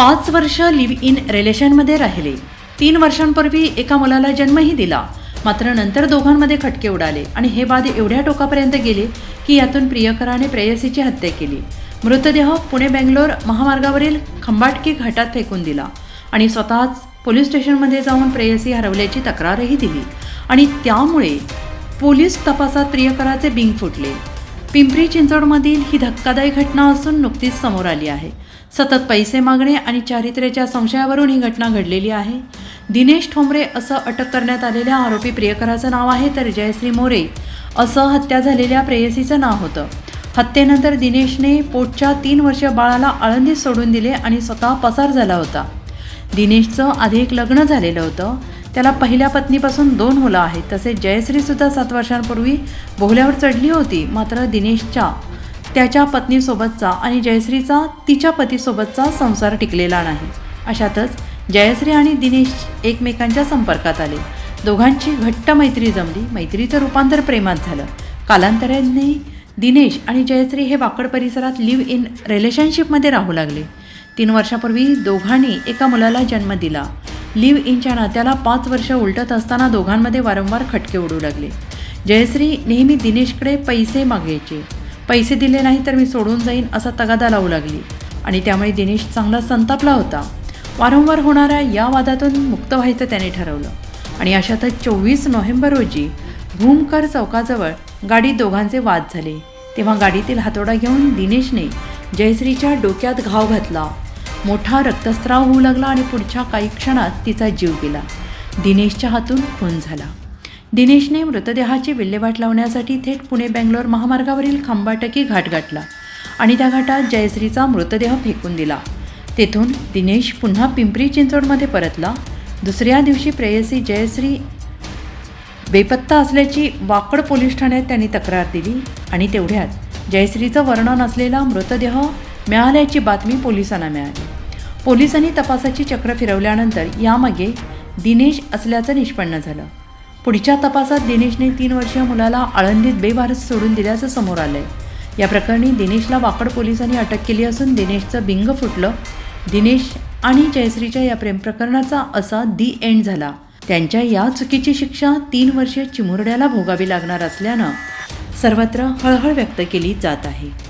पाच वर्ष live in रिलेशनमध्ये राहिले. तीन वर्षांपूर्वी एका मुलाला जन्मही दिला. मात्र नंतर दोघांमध्ये खटके उडाले आणि हे वाद एवढ्या टोकापर्यंत गेले की यातून प्रियकराने प्रेयसीची हत्या केली. मृतदेह पुणे बेंगलोर महामार्गावरील खंबाटकी घाटात फेकून दिला आणि स्वतःच पोलीस स्टेशनमध्ये जाऊन प्रेयसी हरवल्याची तक्रारही दिली. आणि त्यामुळे पोलीस तपासात प्रियकराचे बिंग फुटले. पिंपरी चिंचवडमधील ही धक्कादायक घटना असून नुकतीच समोर आली आहे. सतत पैसे मागणे आणि चारित्र्याच्या संशयावरून ही घटना घडलेली आहे. दिनेश ठोंबरे असं अटक करण्यात आलेल्या आरोपी प्रियकराचं नाव आहे तर जयश्री मोरे असं हत्या झालेल्या प्रेयसीचं नाव होतं. हत्येनंतर दिनेशने पोटच्या तीन वर्ष बाळाला आळंदीत सोडून दिले आणि स्वतः पसार झाला होता. दिनेशचं आधी एक लग्न झालेलं होतं. त्याला पहिल्या पत्नीपासून दोन मुलं आहेत. तसेच जयश्रीसुद्धा सात वर्षांपूर्वी बोहल्यावर चढली होती मात्र दिनेशच्या त्याच्या पत्नीसोबतचा आणि जयश्रीचा तिच्या पतीसोबतचा संसार टिकलेला नाही. अशातच जयश्री आणि दिनेश एकमेकांच्या संपर्कात आले. दोघांची घट्ट मैत्री जमली. मैत्रीचं रूपांतर प्रेमात झालं. कालांतराने दिनेश आणि जयश्री हे वाकड परिसरात लिव्ह इन रिलेशनशिपमध्ये राहू लागले. तीन वर्षापूर्वी दोघांनी एका मुलाला जन्म दिला. लिव्ह इनच्या नात्याला पाच वर्ष उलटत असताना दोघांमध्ये वारंवार खटके उडू लागले. जयश्री नेहमी दिनेशकडे पैसे मागायचे. पैसे दिले नाही तर मी सोडून जाईन असा तगादा लावू लागली. आणि त्यामुळे दिनेश चांगला संतापला होता. वारंवार होणाऱ्या या वादातून मुक्त व्हायचं त्याने ठरवलं. आणि अशातच चोवीस नोव्हेंबर रोजी भूमकर चौकाजवळ गाडीत दोघांचे वाद झाले. तेव्हा गाडीतील हातोडा घेऊन दिनेशने जयश्रीच्या डोक्यात घाव घातला. मोठा रक्तस्राव होऊ लागला आणि पुढच्या काही क्षणात तिचा जीव गेला. दिनेशच्या हातून खून झाला. दिनेशने मृतदेहाची विल्हेवाट लावण्यासाठी थेट पुणे बेंगलोर महामार्गावरील खांबाटकी घाट गाठला आणि त्या घाटात जयश्रीचा मृतदेह फेकून दिला. तेथून दिनेश पुन्हा पिंपरी चिंचवडमध्ये परतला. दुसऱ्या दिवशी प्रेयसी जयश्री बेपत्ता असल्याची वाकड पोलीस ठाण्यात त्यांनी तक्रार दिली आणि तेवढ्यात जयश्रीचं वर्णन असलेला मृतदेह मिळाल्याची बातमी पोलिसांना मिळाली. पोलिसांनी तपासाची चक्र फिरवल्यानंतर यामागे दिनेश असल्याचं निष्पन्न झालं. पुढच्या तपासात दिनेशने तीन वर्षीय मुलाला आळंदीत बेवारस सोडून दिल्याचं समोर आलंय. या प्रकरणी दिनेशला वाकड पोलिसांनी अटक केली असून दिनेशचं बिंग फुटलं. दिनेश आणि जयश्रीच्या या प्रेम प्रकरणाचा असा दी एंड झाला. त्यांच्या या चुकीची शिक्षा तीन वर्षे चिमुरड्याला भोगावी लागणार असल्यानं सर्वत्र हळहळ व्यक्त केली जात आहे.